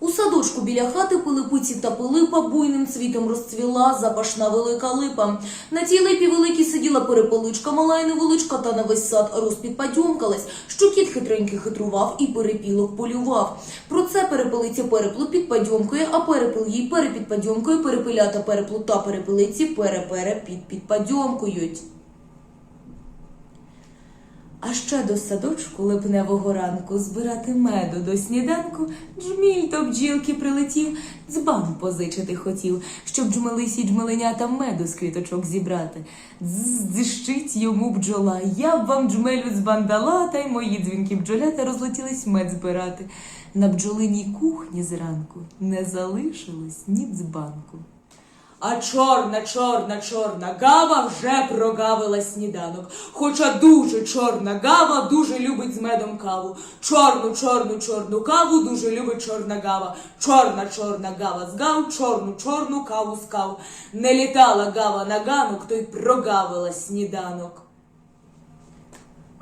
У садочку біля хати Пилипиці та Пилипа буйним цвітом розцвіла запашна велика липа. На цій липі великій сиділа перепеличка, мала й невеличка, та на весь сад розпідпадьомкалась, що кіт хитренький хитрував і перепілок полював. Про це перепелиця переплу підпадьомкує, а перепил їй перепідпадьомкує, перепилята переплу та перепелиці перепере підпідпадьомкують. А ще до садочку липневого ранку збирати меду до сніданку джміль до бджілки прилетів, дзбан позичити хотів, щоб джмелисі джмеленята меду з квіточок зібрати. Дзищить йому бджола, я б вам джмелю дзбан дала, та й мої дзвінки бджолята розлетілись мед збирати. На бджолиній кухні зранку не залишилось ні дзбанку. А чорна, чорна, чорна гава вже прогавила сніданок. Хоча дуже чорна гава дуже любить з медом каву. Чорну, чорну, чорну каву дуже любить чорна гава. Чорна, чорна гава з гав, чорну, чорну каву з кав. Не літала гава на ганок, то й прогавила сніданок.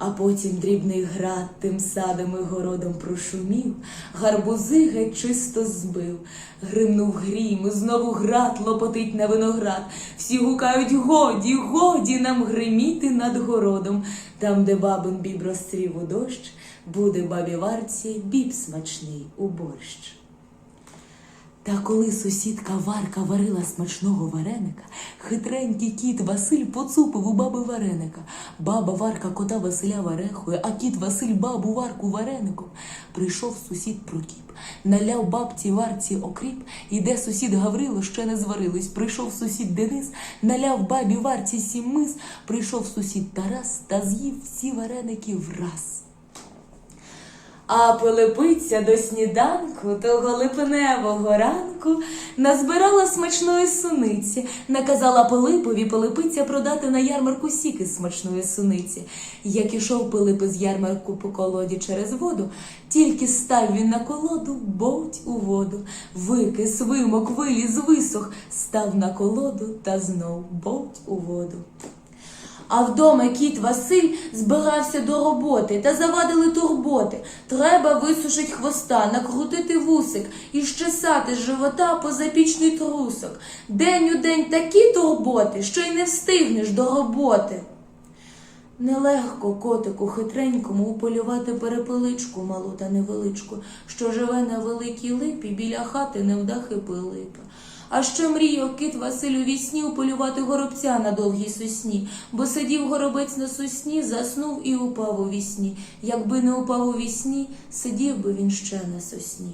А потім дрібний град тим садом і городом прошумів, гарбузи геть чисто збив, гримнув грім, знову град лопотить на виноград. Всі гукають годі, годі нам гриміти над городом. Там, де бабин біб розстрів у дощ, буде бабі варці біб смачний у борщ. Та коли сусідка Варка варила смачного вареника, хитренький кіт Василь поцупив у баби вареника. Баба Варка кота Василя варехує, а кіт Василь бабу Варку вареником. Прийшов сусід Прокіп, наляв бабці Варці окріп, іде сусід Гаврило, ще не зварились. Прийшов сусід Денис, наляв бабі Варці сім мис. Прийшов сусід Тарас та з'їв всі вареники враз. А Пилипиця до сніданку того липневого ранку назбирала смачної суниці, наказала Пилипові Пилипиця продати на ярмарку сіки смачної суниці. Як ішов Пилип з ярмарку по колоді через воду, тільки став він на колоду, бовть у воду. Викис, вимок, виліз, висох, став на колоду та знов бовть у воду. А вдома кіт Василь збирався до роботи та завадили турботи. Треба висушить хвоста, накрутити вусик і щесати живота позапічний трусок. День у день такі турботи, що й не встигнеш до роботи. Нелегко котику хитренькому уполювати перепеличку малу та невеличку, що живе на великій липі біля хати невдахи Пилипа. А ще мріяв кит Василь у вісні уполювати горобця на довгій сосні, бо сидів горобець на сосні, заснув і упав у вісні. Якби не упав у вісні, сидів би він ще на сосні.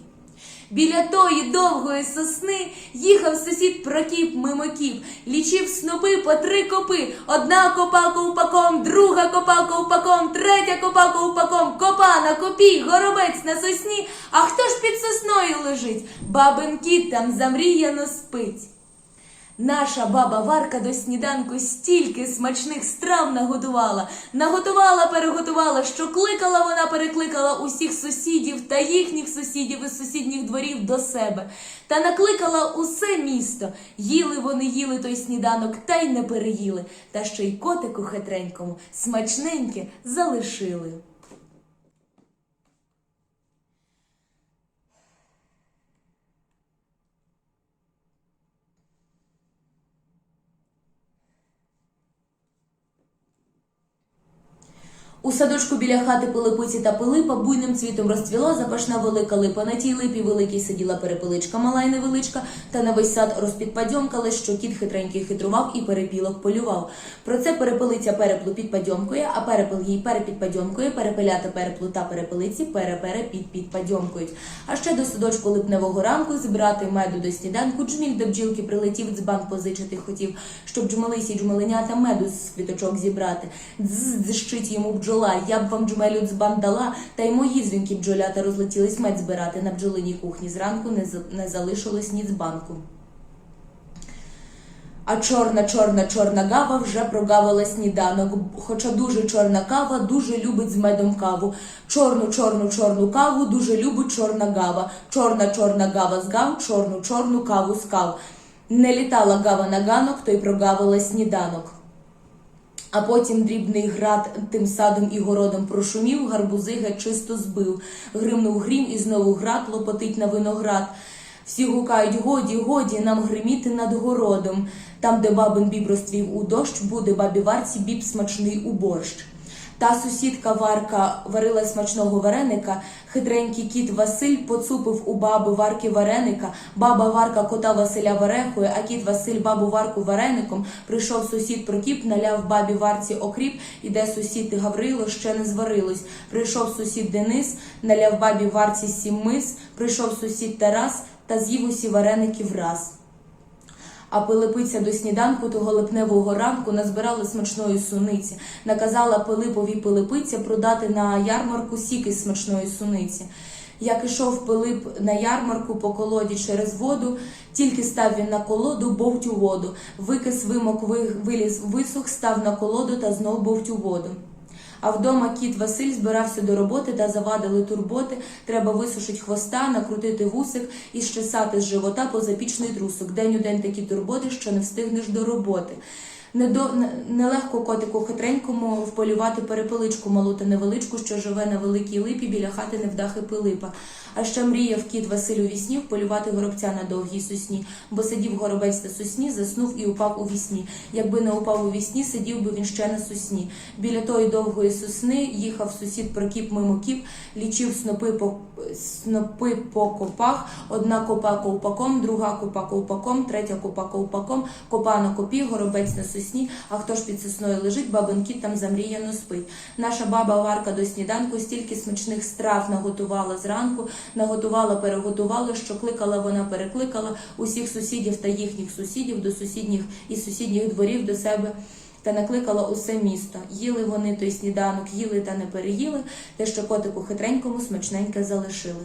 Біля тої довгої сосни їхав сусід Прокіп мимокіп, лічив снопи по три копи. Одна копа ковпаком, друга копа ковпаком, третя копа ковпаком, копа на копі, горобець на сосні. А хто ж під сосною лежить? Бабин кіт там замріяно спить. Наша баба Варка до сніданку стільки смачних страв наготувала, наготувала, переготувала, що кликала вона, перекликала усіх сусідів та їхніх сусідів із сусідніх дворів до себе, та накликала усе місто. Їли вони їли той сніданок та й не переїли, та ще й котику хитренькому смачненьке залишили. У садочку біля хати Пилипиці та Пилипа буйним цвітом розцвіла запашна велика липа. На тій липі великій сиділа перепеличка, мала й невеличка, та на весь сад розпідпадьомкали, що кіт хитренький хитрував і перепілок полював. Про це перепелиця переплу підпадьомкує, а перепел їй перепідпадьомкує, перепелята переплу та перепелиці перепере підпідпадьомкують. А ще до садочку липневого ранку збирати меду до сніданку, джміль до бджілки прилетів, дзбан позичити хотів, щоб джмелисі джмеленята меду з квіточок зібрати. Дзищить йому бджола, я б вам джмелю дзбан дала, та й мої дзвінки бджолята розлетілись мед збирати на бджолиній кухні. Зранку не, не залишилось ні дзбанку. А чорна, чорна, чорна гава вже прогавила сніданок. Хоча дуже чорна кава дуже любить з медом каву. Чорну, чорну, чорну каву дуже любить чорна гава. Чорна, чорна гава з гав, чорну, чорну каву з кав. Не літала гава на ганок, то й прогавила сніданок. А потім дрібний град тим садом і городом прошумів, гарбузига чисто збив. Гримнув грім і знову град лопотить на виноград. Всі гукають годі, годі нам гриміти над городом. Там, де бабин біб розцвів у дощ, буде бабі варці біб смачний у борщ. Та сусідка Варка варила смачного вареника. Хитренький кіт Василь поцупив у баби Варки вареника. Баба Варка кота Василя варехує, а кіт Василь бабу Варку вареником. Прийшов сусід Прокіп, наляв бабі Варці окріп, іде сусід Гаврило, ще не зварилось. Прийшов сусід Денис, наляв бабі Варці сім мис. Прийшов сусід Тарас та з'їв усі вареники враз. А Пилипиця до сніданку того липневого ранку назбирала смачної суниці. Наказала Пилипові Пилипиця продати на ярмарку сіки смачної суниці. Як ішов Пилип на ярмарку по колоді через воду, тільки став він на колоду, бовть у воду. Викис вимок виліз висох, став на колоду та знов бовть у воду. А вдома кіт Василь збирався до роботи та завадили турботи. Треба висушити хвоста, накрутити вусик і щесати з живота позапічний трусок. День у день такі турботи, що не встигнеш до роботи. Не- Нелегко котику хитренькому вполювати перепеличку малу та невеличку, що живе на великій липі біля хати невдахи Пилипа. А ще мріяв кіт Василь у вісні вполювати горобця на довгій сосні, бо сидів горобець на сосні, заснув і упав у вісні. Якби не упав у вісні, сидів би він ще на сосні. Біля тої довгої сосни їхав сусід Прокіп мимо кіп, лічив снопи по снопи по копах. Одна копа ковпаком, друга копа ковпаком, третя копа ковпаком, копа на копі, горобець на сосні. А хто ж під сосною лежить, бабинкіт там замріяно спить. Наша баба Варка до сніданку стільки смачних страв наготувала зранку, наготувала, переготувала, що кликала вона, перекликала усіх сусідів та їхніх сусідів до сусідніх і сусідніх дворів до себе. Та накликала усе місто. Їли вони той сніданок, їли та не переїли, те, що котику хитренькому смачненьке залишили.